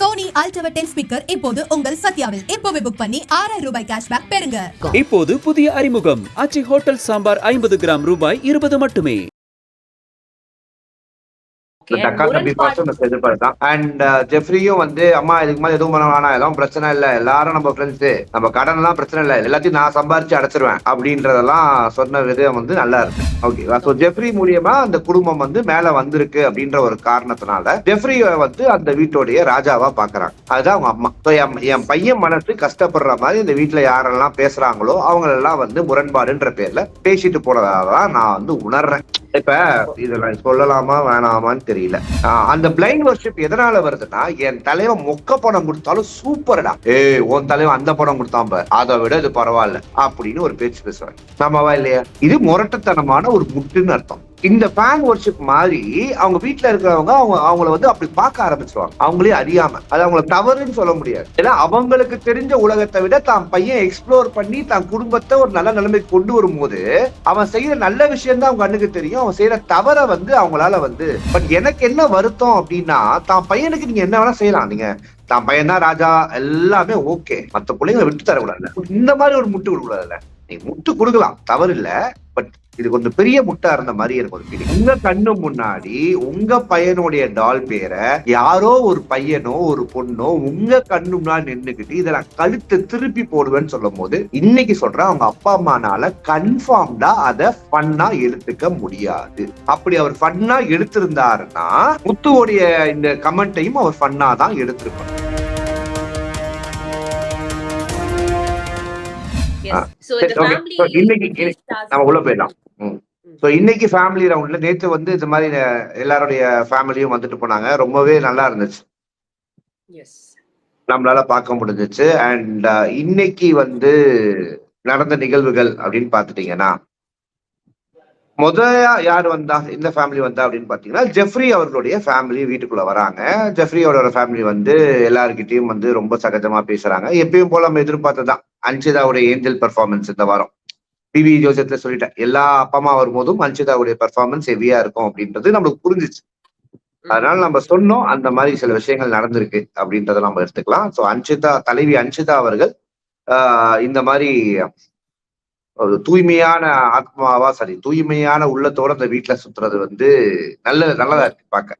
Sony ultra ten speaker இப்போது உங்கள் சத்யாவில். இப்போவே புக் பண்ணி ஆறாயிரம் ரூபாய் கேஷ்பேக் பெறுங்க. இப்போது புதிய அறிமுகம். அச்சி ஹோட்டல் சாம்பார் ஐம்பது கிராம் ரூபாய் இருபது மட்டுமே. டக்கால் தம்பி பாசம் நான் எதிர்பார்த்தான் அண்ட் ஜெஃப்ரியும் வந்து அம்மா இதுக்கு மேலே எதுவும் பண்ண வேணாம். எதுவும் பிரச்சனை இல்லை. எல்லாரும் நம்ம ஃப்ரெண்ட்ஸ் நம்ம கடன் எல்லாம் பிரச்சனை இல்லை. எல்லாத்தையும் நான் சம்பாரிச்சு அடைச்சிருவேன். அப்படின்றதெல்லாம் சொன்ன விதம் வந்து நல்லா இருக்கு. ஓகே ஸோ ஜெஃப்ரி மூலியமா அந்த குடும்பம் வந்து மேல வந்திருக்கு அப்படின்ற ஒரு காரணத்தினால ஜெஃப்ரிய வந்து அந்த வீட்டோடைய ராஜாவா பாக்குறாங்க. அதுதான் அவங்க அம்மா. ஸோ என் பையன் மனசு கஷ்டப்படுற மாதிரி இந்த வீட்டுல யாரெல்லாம் பேசுறாங்களோ அவங்களெல்லாம் வந்து முரண்பாடுன்ற பேர்ல பேசிட்டு போனதாக நான் வந்து உணர்றேன். இப்ப இதெல்லாம் சொல்லலாமா வேணாமான்னு தெரியல. ஆஹ் அந்த பிளைண்ட் வர்ஷிப் எதனால வருதுன்னா என் தலைவன் மொக்க படம் கொடுத்தாலும் சூப்பர்டா. ஏ உன் தலைவன் அந்த படம் கொடுத்தான் பார். அதை விட இது பரவாயில்ல. அப்படின்னு ஒரு பேச்சு பேசுவாங்க நம்மவா இல்லையா? இது முரட்டத்தனமான ஒரு முட்டுன்னு அர்த்தம். இந்த ஃபேன் ஒர்ஷிப் மாதிரி அவங்க வீட்டுல இருக்கிறவங்க அவங்க அவங்கள வந்து அப்படி பார்க்க ஆரம்பிச்சிருவாங்க. அவங்களே அறியாம. அது அவங்கள தவறுன்னு சொல்ல முடியாது. ஏன்னா அவங்களுக்கு தெரிஞ்ச உலகத்தை விட தான் பையன் எக்ஸ்ப்ளோர் பண்ணி தான் குடும்பத்தை ஒரு நல்ல நிலைமைக்கு கொண்டு வரும்போது அவன் செய்யற நல்ல விஷயம் தான் அவங்க கண்ணுக்கு தெரியும். அவன் செய்யற தவற வந்து அவங்களால வந்து பட் எனக்கு என்ன வருத்தம் அப்படின்னா தான் பையனுக்கு நீங்க என்ன வேணா செய்யலாம். நீங்க தான் பையன் தான் ராஜா எல்லாமே ஓகே மற்ற பிள்ளைங்களை விட்டு தரக்கூடாதுல்ல இந்த மாதிரி ஒரு முட்டு கொடுக்கூடாதுல்ல நீ முட்டு கொடுக்கலாம். தவறு இல்ல. பட் இது கொஞ்சம் பெரிய முட்டா இருந்த மாதிரி எனக்கு ஒரு ஃபீலிங் உங்க கண்ணு முன்னாடி உங்க பையனுடைய டால் பேரை யாரோ ஒரு பையனோ ஒரு பொண்ணோ உங்க கண்ணு முன்னாடி நின்னுக்கிட்டு இதை நான் கழுத்து திருப்பி போடுவேன்னு சொல்லும் போது இன்னைக்கு சொல்றேன் அவங்க அப்பா அம்மானால கன்ஃபார்ம்டா அதை ஃபன்னா எடுத்துக்க முடியாது. அப்படி அவர் ஃபன்னா எடுத்திருந்தாருன்னா முத்துவோடைய இந்த கமெண்ட்டையும் அவர் ஃபன்னா தான் எடுத்திருப்பார். இன்னைக்கு நம்ம உள்ள போயிடலாம். ஸோ இன்னைக்கு ஃபேமிலி ரவுண்ட்ல நேத்து வந்து இந்த மாதிரி எல்லாருடைய ஃபேமிலியும் வந்துட்டு போனாங்க. ரொம்பவே நல்லா இருந்துச்சு. நம்மளால பார்க்க முடிஞ்சிச்சு. அண்ட் இன்னைக்கு வந்து நடந்த நிகழ்வுகள் அப்படின்னு பார்த்துட்டீங்கன்னா முதல்ல யார் வந்தா இந்த ஃபேமிலி வந்தா அப்படின்னு பாத்தீங்கன்னா ஜெஃப்ரி அவர்களுடைய ஃபேமிலி வீட்டுக்குள்ள வராங்க. ஜெஃப்ரியோட ஃபேமிலி வந்து எல்லாருக்கிட்டையும் வந்து ரொம்ப சகஜமா பேசுறாங்க. எப்பயும் போல நம்ம எதிர்பார்த்ததான் அன்சிதாவுடைய ஏஞ்சல் பெர்ஃபார்மன்ஸ் இந்த வாரம். பிவி ஜோசத்துல சொல்லிட்டேன். எல்லா அப்பா அம்மா வரும்போதும் அன்சிதாவுடைய பெர்ஃபார்மன்ஸ் ஹெவியா இருக்கும் அப்படின்றது நம்மளுக்கு புரிஞ்சிச்சு. அதனால நம்ம சொன்னோம் அந்த மாதிரி சில விஷயங்கள் நடந்திருக்கு அப்படின்றத நம்ம எடுத்துக்கலாம். ஸோ அன்சிதா தலைவி அன்சிதா அவர்கள் இந்த மாதிரி தூய்மையான ஆத்மாவா சரி தூய்மையான உள்ளத்தோட அந்த வீட்டுல சுத்துறது வந்து நல்ல நல்லதா இருக்கு பார்க்க.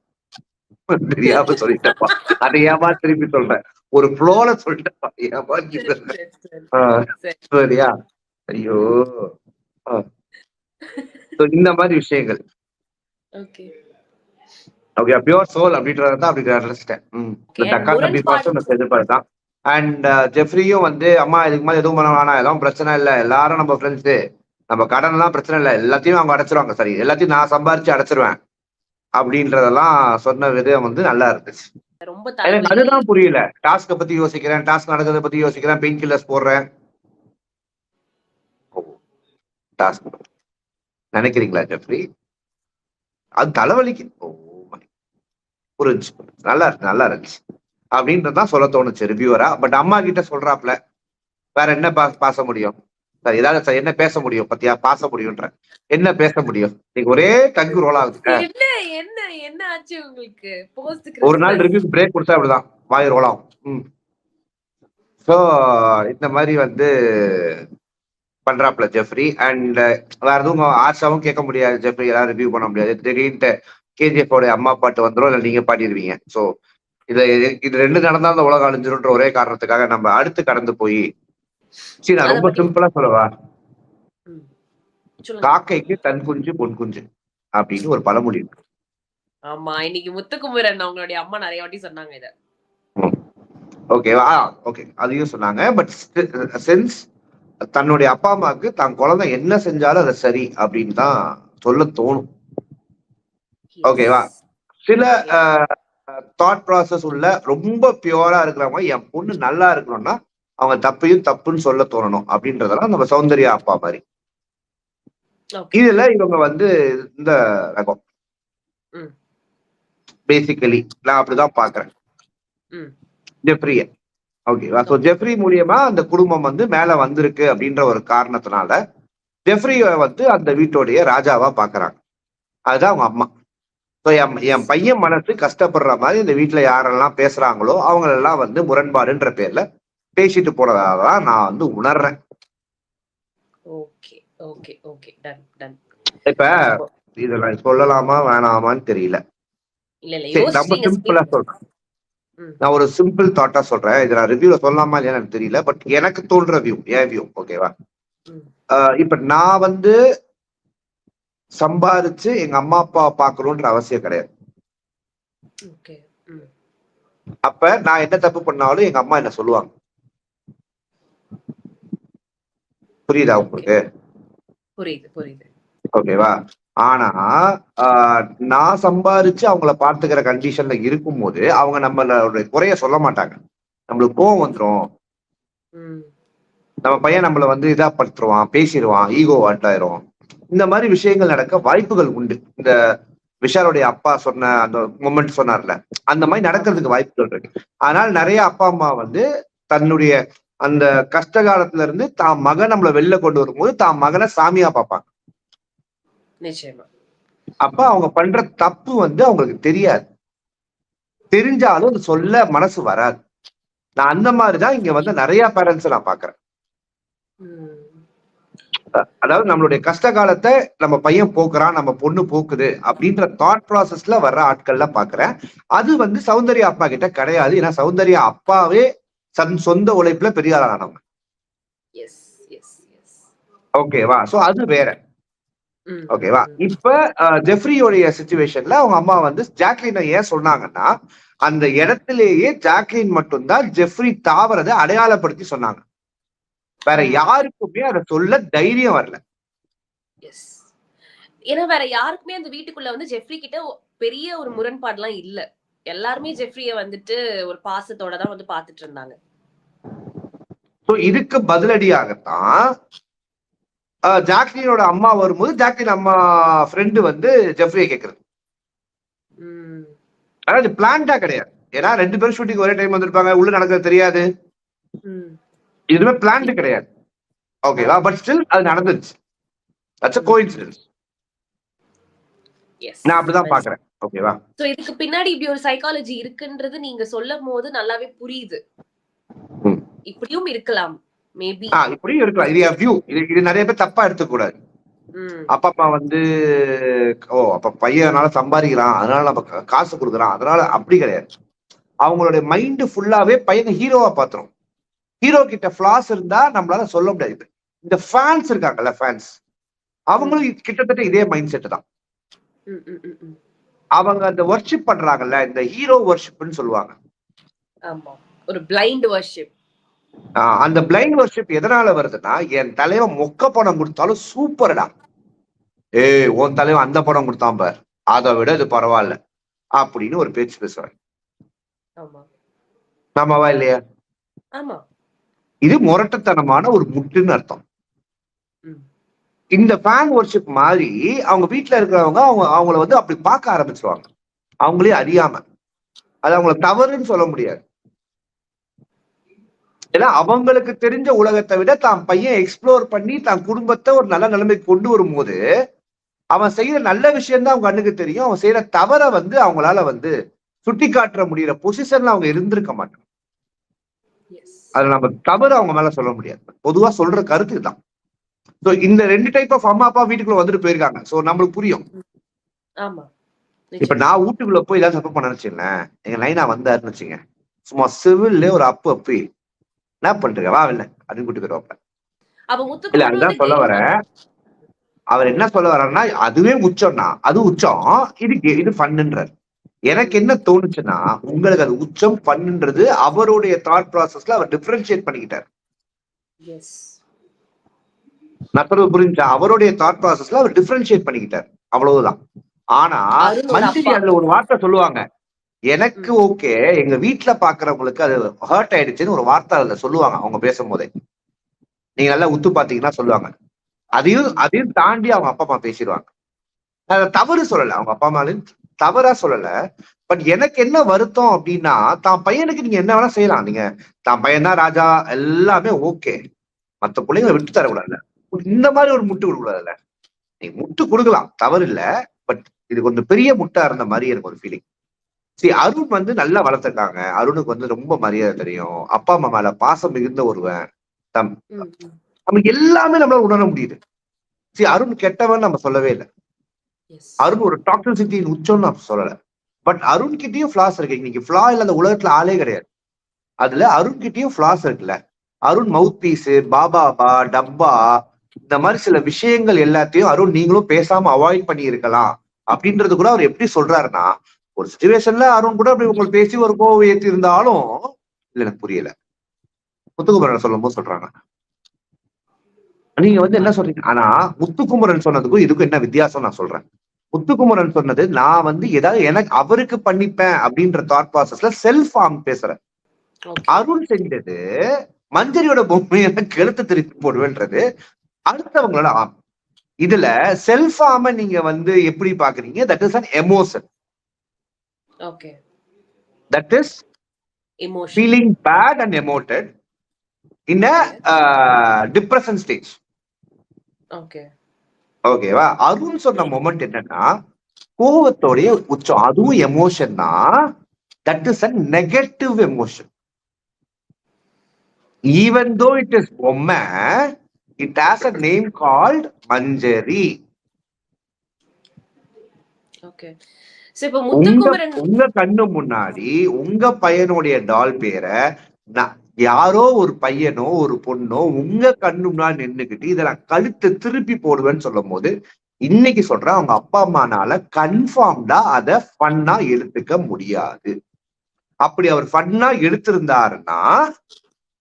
தெரியாம சொல்லிட்டேன்ப்பா. அதை ஏமா திருப்பி சொல்றேன். ஒரு ஃப்ளோல சொல்லிட்டேன்ப்பா. ஏமா. சரியா? ஐயோ. இந்த மாதிரி விஷயங்கள். ஓகே. பியோர் சோல் அப்படின்றத அப்படி நினைச்சிட்டேன். தம்பி முரண்பாடு- பாசம் நான் எதிர்பார்த்தான் அண்ட் ஜெஃப்ரியும் வந்து அம்மா இதுக்கு மேலே எதுவும் பண்ண வேணாம். எதுவும் பிரச்சனை இல்லை. எல்லாரும் நம்ம ஃப்ரெண்ட்ஸு நம்ம கடன் எல்லாம் பிரச்சனை இல்லை. எல்லாத்தையும் அவங்க அடைச்சிருவாங்க. சரி எல்லாத்தையும் நான் சம்பாரிச்சு அடைச்சிருவேன். அப்படின்றதெல்லாம் சொன்ன விதம் வந்து நல்லா இருந்துச்சு. ரொம்ப எனக்கு. அதுதான் புரியல. டாஸ்க்கை பத்தி யோசிக்கிறேன். டாஸ்க் நடக்கிறத பத்தி யோசிக்கிறேன். பெயின் கில்லர்ஸ் போடுறேன். டாஸ்க் நினைக்கிறீங்களா ஜெஃப்ரி அது தலைவலிக்கு ஓ. புரிஞ்சு நல்லா இருக்கு நல்லா இருந்துச்சு. அப்படின்றதான் சொல்ல தோணுச்சு ரிவ்யூவரா பட் அம்மா கிட்ட சொல்றாப்ல வேற என்ன பா- பாச முடியும்? சார் ஏதாவது சார் என்ன பேச முடியும் பத்தியா? பாச முடியும்ன்ற. என்ன பேச முடியும்? நீங்க ஒரே டங்கு ரோல் ஆகுது என்ன என்ன என்ன ஆச்சு உங்களுக்கு? ஒரு நாள் ரிவ்யூ பிரேக் கொடுத்தா அப்படிதான். வாய் ரோல் ஆகும். ம். ஸோ இந்த மாதிரி வந்து பண்றாப்ல ஜெஃப்ரி. அண்ட் வேற எதுவும் ஆஷாவும் கேட்க முடியாது ஜெஃப்ரி. எல்லாம் ரிவ்யூ பண்ண முடியாது. திடீர்னு கேஜிஎஃப் ஓட அம்மா பாட்டு வந்துடும் இல்லை நீங்க பாடிடுவீங்க ஸோ இது இது ரெண்டு நடந்தா அந்த உலகம் அழிஞ்சிரும்ன்ற ஒரே காரணத்துக்காக நம்ம அடுத்து கடந்து போய் சரி நான் ரொம்ப சிம்பிளா சொல்லவா? காக்கைக்கு தன் குஞ்சு பொன் குஞ்சு அப்படின்னு ஒரு பழமொழி இருக்கு. ஆமா இன்னைக்கு முத்துக்குமரன் அவங்களுடைய அம்மா நிறைய வாட்டி சொன்னாங்க இத. ஓகேவா ஓகே அதையும் சொன்னாங்க. பட் சென்ஸ் தன்னுடைய அப்பா அம்மாவுக்கு தான் குழந்தை என்ன செஞ்சாலும் அது சரி அப்படின்னு தான் சொல்ல தோணும். ஓகேவா சில தாட் ப்ராசஸ் உள்ள ரொம்ப பியூரா இருக்கிறவங்க என் பொண்ணு நல்லா இருக்கணும்னா அவங்க தப்பையும் தப்புன்னு சொல்ல தோணணும் அப்படின்றதெல்லாம் நம்ம சௌந்தர்யா அப்பா மாதிரி. இதுல இவங்க வந்து இந்த ரகம். பேசிக்கலி நான் அப்படிதான் பாக்குறேன். ஜெஃப்ரிய ஓகேவா ஸோ ஜெஃப்ரி மூலியமா அந்த குடும்பம் வந்து மேல வந்திருக்கு அப்படின்ற ஒரு காரணத்தினால ஜெஃப்ரிய வந்து அந்த வீட்டோடைய ராஜாவா பாக்குறாங்க. அதுதான் அவங்க அம்மா. என் என் பையன் மனசு கஷ்டப்படுற மாதிரி இந்த வீட்டுல யாரெல்லாம் பேசுறாங்களோ அவங்களெல்லாம் வந்து முரண்பாடுன்ற பேர்ல பேசிட்டு போனதாக தான் நான் வந்து உணர்றேன். Okay okay okay. Done done இப்ப இதெல்லாம் சொல்லலாமா வேணாமான்னு தெரியல. நம்ம சிம்பிளா சொல்றேன். நான் ஒரு சிம்பிள் தாட்டா சொல்றேன். இதை நான் ரிவ்யூல சொல்லலாமா இல்லையா எனக்கு தெரியல பட் எனக்கு தோன்ற வியூ என் வியூ ஓகேவா. இப்ப நான் வந்து சம்பாரிச்சு எங்க அம்மா அப்பா பாக்கணும்ன்ற அவசியம் கிடையாது. அப்ப நான் என்ன தப்பு பண்ணாலும் எங்க அம்மா என்ன சொல்லுவாங்க. புரியுதா உங்களுக்கு? புரியுது புரியுது. ஓகேவா? ஆனா நான் சம்பாரிச்சு அவங்கள பார்த்துக்கிற கண்டிஷன்ல இருக்கும்போது அவங்க நம்மளோட குறைய சொல்ல மாட்டாங்க. நம்மளுக்கு கோவம் வந்துரும். ம். நம்ம பையன் நம்மள வந்து இதா படுத்துருவான் பேசிடுவான் ஈகோ ஆட்டாயிரும் இந்த மாதிரி விஷயங்கள் நடக்க வாய்ப்புகள் உண்டு. இந்த விஷாலுடைய அப்பா சொன்ன அந்த மொமெண்ட் சொன்னார்ல அந்த மாதிரி நடக்கிறதுக்கு வாய்ப்புகள் இருக்கு. அதனால நிறைய அப்பா அம்மா வந்து தன்னுடைய அந்த கஷ்ட காலத்துல இருந்து தான் மகன் நம்மள வெளில கொண்டு வரும்போது தான் மகனை சாமியா பார்ப்பாங்க. நிச்சயமா. அப்ப அவங்க பண்ற தப்பு வந்து அவங்களுக்கு தெரியாது. தெரிஞ்சாலும் அது சொல்ல மனசு வராது. நான் அந்த மாதிரிதான் இங்க வந்து நிறைய பேரண்ட்ஸ் நான் பாக்குறேன் அதாவது நம்மளுடைய கஷ்ட காலத்தை நம்ம பையன் போக்குறான் நம்ம பொண்ணு போக்குது அப்படின்ற தாட் ப்ராசஸ்ல வர்ற ஆட்கள்ல பாக்குறேன். அது வந்து சௌந்தர்யா அப்பா கிட்ட கிடையாது. ஏன்னா சௌந்தர்யா அப்பாவே தன் சொந்த உழைப்புல பெரிய ஆளானவங்க எஸ் எஸ் எஸ் ஓகேவா சோ அது வேற. ஓகேவா இப்ப ஜெஃப்ரியோடைய சுச்சுவேஷன்ல அவங்க அம்மா வந்து ஜாக்லினை ஏன் சொன்னாங்கன்னா அந்த இடத்திலேயே ஜாக்லின் மட்டும்தான் ஜெஃப்ரி தாவறதை அடையாளப்படுத்தி சொன்னாங்க. வேற யாருக்குமே அதை சொல்ல தைரியம் வரல. எஸ் ஏன்னா வேற யாருக்குமே அந்த வீட்டுக்குள்ள வந்து ஜெஃப்ரி கிட்ட பெரிய ஒரு முரண்பாடுலாம் இல்ல. எல்லாருமே ஜெஃப்ரிய வந்துட்டு ஒரு பாசத்தோட தான் வந்து பாத்துட்டு இருந்தாங்க. இதுக்கு பதிலடியாகத்தான் ஜாக்லினோட அம்மா வரும்போது ஜாக்லின் அம்மா ஃப்ரெண்டு வந்து ஜெஃப்ரியை கேக்குறது. ம். அதாவது பிளான்டா கிடையாது. ஏன்னா ரெண்டு பேரும் ஷூட்டிங் ஒரே டைம் வந்திருப்பாங்க. உள்ள நடக்கிறது தெரியாது. எதுவுமே பிளான்டு கிடையாது. ஓகேவா பட் ஸ்டில் அது நடந்துருச்சு. தட்ஸ் கோயின்சிடன்ஸ் எஸ் நான் அப்படிதான் பாக்குறேன் ஓகேவா சோ இதுக்கு பின்னாடி இப்படி ஒரு சைக்காலஜி இருக்குன்றது நீங்க சொல்லும் போது நல்லாவே புரியுது. இப்படியும் இருக்கலாம். மேபி ஆ இப்படியும் இருக்கலாம். இது வியூ இது இது நிறைய பேர் தப்பா எடுத்துக்க கூடாது அப்பா அம்மா வந்து ஓ அப்ப பையனால சம்பாதிக்கிறான். அதனால நம்ம காசு கொடுக்குறான். அதனால அப்படி கிடையாது. அவங்களுடைய மைண்ட் ஃபுல்லாவே பையனை ஹீரோவா பாத்துரும் ஹீரோ கிட்ட ஃபிளாஸ் இருந்தா நம்மளால சொல்ல முடியாது. இந்த ஃபேன்ஸ் இருக்காங்கல்ல ஃபேன்ஸ் அவங்களும் கிட்டத்தட்ட இதே மைண்ட் செட் தான். அவங்க அந்த ஒர்ஷிப் பண்றாங்கல்ல இந்த ஹீரோ ஒர்ஷிப்னு சொல்லுவாங்க. ஒரு பிளைண்ட் வர்ஷிப் அந்த பிளைண்ட் ஒர்ஷிப் எதனால வருதுன்னா என் தலைவன் மொக்க படம் கொடுத்தாலும் சூப்பர்டா ஏய் உன் தலைவன் அந்த படம் கொடுத்தான் பார். அதை விட இது பரவாயில்ல. அப்படின்னு ஒரு பேச்சு பேசுவாங்க ஆமா. ஆமாவா இல்லையா? ஆமா. இது முரட்டுத்தனமான ஒரு முட்டுன்னு அர்த்தம். இந்த ஃபேன் ஒர்ஷிப் மாதிரி அவங்க வீட்ல இருக்கிறவங்க அவங்க அவங்கள வந்து அப்படி பார்க்க ஆரம்பிச்சிருவாங்க. அவங்களே அறியாம. அது அவங்கள தவறுன்னு சொல்ல முடியாது. ஏன்னா அவங்களுக்கு தெரிஞ்ச உலகத்தை விட தான் பையன் எக்ஸ்ப்ளோர் பண்ணி தான் குடும்பத்தை ஒரு நல்ல நிலைமைக்கு கொண்டு வரும்போது அவன் செய்யற நல்ல விஷயம் தான் அவங்க கண்ணுக்கு தெரியும். அவன் செய்யற தவற வந்து அவங்களால வந்து சுட்டி காட்டுற முடியற பொசிஷன்ல அவங்க இருந்திருக்க மாட்டாங்க. அதுல நம்ம தவறு அவங்க மேல சொல்ல முடியாது. பொதுவா சொல்ற கருத்து தான் சோ இந்த ரெண்டு டைப் ஆஃப் அம்மா அப்பா வீட்டுக்குள்ள வந்துட்டு போயிருக்காங்க. சோ நம்மளுக்கு புரியும். இப்ப நான் வீட்டுக்குள்ள போய் ஏதாவது தப்பு பண்ண வச்சுங்களேன் எங்க லைனா வந்தாருன்னு வச்சுங்க சும்மா சிவில்ல ஒரு அப்பு அப்பி. என்ன பண்றீங்க வா இல்ல அப்படின்னு கூட்டு போயிருவாப்ல. இல்ல அதுதான் சொல்ல வரேன். அவர் என்ன சொல்ல வர்றாருன்னா அதுவே உச்சம்னா அது உச்சம். இது இது பண்ணுன்றார் எனக்கு என்ன தோணுச்சுன்னா உங்களுக்கு அது உச்சம் பண்ணுன்றது அவருடைய தாட் ப்ராசஸ்ல அவர் டிஃபரன்ஷியேட் பண்ணிக்கிட்டார். சொல்றது புரிஞ்சா அவருடைய தாட் ப்ராசஸ்ல அவர் டிஃபரன்ஷியேட் பண்ணிக்கிட்டார். அவ்வளவுதான். ஆனா. அதுல ஒரு வார்த்தை சொல்லுவாங்க. எனக்கு ஓகே எங்க வீட்டுல பாக்குறவங்களுக்கு அது ஹர்ட் ஆயிடுச்சுன்னு ஒரு வார்த்தை அதுல சொல்லுவாங்க அவங்க பேசும்போதே. நீங்க நல்லா உத்து பாத்தீங்கன்னா சொல்லுவாங்க. அதையும் அதையும் தாண்டி அவங்க அப்பா அம்மா பேசிடுவாங்க. தவறு சொல்லல. அவங்க அப்பா அம்மாலையும் தவறா சொல்லல. பட் எனக்கு என்ன வருத்தம் அப்படின்னா தான் பையனுக்கு நீங்க என்ன வேணா செய்யலாம். நீங்க தான் பையன் தான் ராஜா எல்லாமே ஓகே மத்த பிள்ளைங்களை விட்டு தரக்கூடாதுல்ல. இந்த மாதிரி ஒரு முட்டு கொடுக்க கூடாதுல்ல நீங்க முட்டு கொடுக்கலாம். தவறு இல்ல பட் இது கொஞ்சம் பெரிய முட்டா இருந்த மாதிரி எனக்கு ஒரு ஃபீலிங் சரி அருண் வந்து நல்லா வளர்த்துருக்காங்க. அருணுக்கு வந்து ரொம்ப மரியாதை தெரியும். அப்பா அம்மா மேல பாசம் மிகுந்த ஒருவன். தம். நமக்கு எல்லாமே நம்மளால உணர முடியுது. சரி அருண் கெட்டவன் நம்ம சொல்லவே இல்லை. அருண் ஒரு டாக்ஸிசிட்டியின் உச்சம்னு நான் சொல்லல. பட் அருண் கிட்டயும் ஃபிளாஸ் இருக்கு. இன்னைக்கு ஃபிளா இல்லாத உலகத்துல ஆளே கிடையாது. அதுல அருண் கிட்டயும் ஃபிளாஸ் இருக்குல்ல. அருண் மவுத் பீஸ் பாபாபா டப்பா இந்த மாதிரி சில விஷயங்கள் எல்லாத்தையும் அருண் நீங்களும் பேசாம அவாய்ட் பண்ணி இருக்கலாம் அப்படின்றது கூட அவர் எப்படி சொல்றாருன்னா ஒரு சுச்சுவேஷன்ல அருண் கூட அப்படி உங்களுக்கு பேசி ஒரு கோவம் ஏத்தி இருந்தாலும் இல்ல எனக்கு புரியல. முத்துக்குமரன் சொல்லும் போது சொல்றாங்க. நீங்க வந்து என்ன சொல்றீங்க? ஆனா முத்துக்குமரன் சொன்னதுக்கும் இதுக்கும் என்ன வித்தியாசம் நான் சொல்றேன். முத்துக்குமரன் சொன்னது நான் வந்து ஏதாவது எனக்கு அவருக்கு பண்ணிப்பேன் அப்படின்ற தாட் ப்ராசஸ்ல செல்ஃப் ஆர்ம் பேசுறேன். அருண் செஞ்சது மஞ்சரியோட பொம்மையை கெழுத்து திருப்பி போடுவேன்றது அடுத்தவங்களோட ஆர்ம் இதுல செல்ஃப் ஆர்ம நீங்க வந்து எப்படி பாக்குறீங்க that is an emotion Okay. That is. Feeling bad and emoted in depression stage Okay. ஓகேவா? அருண் சொன்ன மொமெண்ட் என்னன்னா கோவத்தோடைய உச்சம் அதுவும் எமோஷன் தான் that is a negative emotion even though it is பொம்மை it has a name called Manjari உங்க கண்ணு முன்னாடி உங்க பையனுடைய டால் பேரை யாரோ ஒரு பையனோ ஒரு பொண்ணோ உங்க கண்ணு முன்னாடி நின்னுக்கிட்டு இதை நான் கழுத்தை திருப்பி போடுவேன்னு சொல்லும் போது இன்னைக்கு சொல்றேன் அவங்க அப்பா அம்மானால கன்ஃபார்ம்டா அதை ஃபன்னா எடுத்துக்க முடியாது. அப்படி அவர் ஃபன்னா எடுத்திருந்தாருன்னா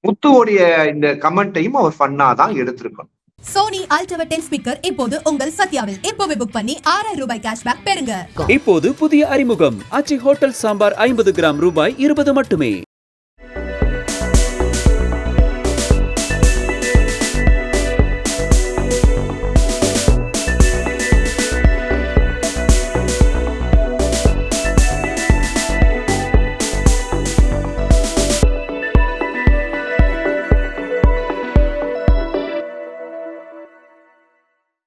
முத்துவோடைய இந்த கமெண்ட்டையும் அவர் ஃபன்னா தான் எடுத்திருக்கணும். Sony ULT tower ten speaker இப்போது உங்கள் சத்யாவில். இப்போவே புக் பண்ணி ஆறாயிரம் ரூபாய் கேஷ்பேக் பெறுங்க. இப்போது புதிய அறிமுகம். ஆச்சி ஹோட்டல் சாம்பார் ஐம்பது கிராம் ரூபாய் இருபது மட்டுமே.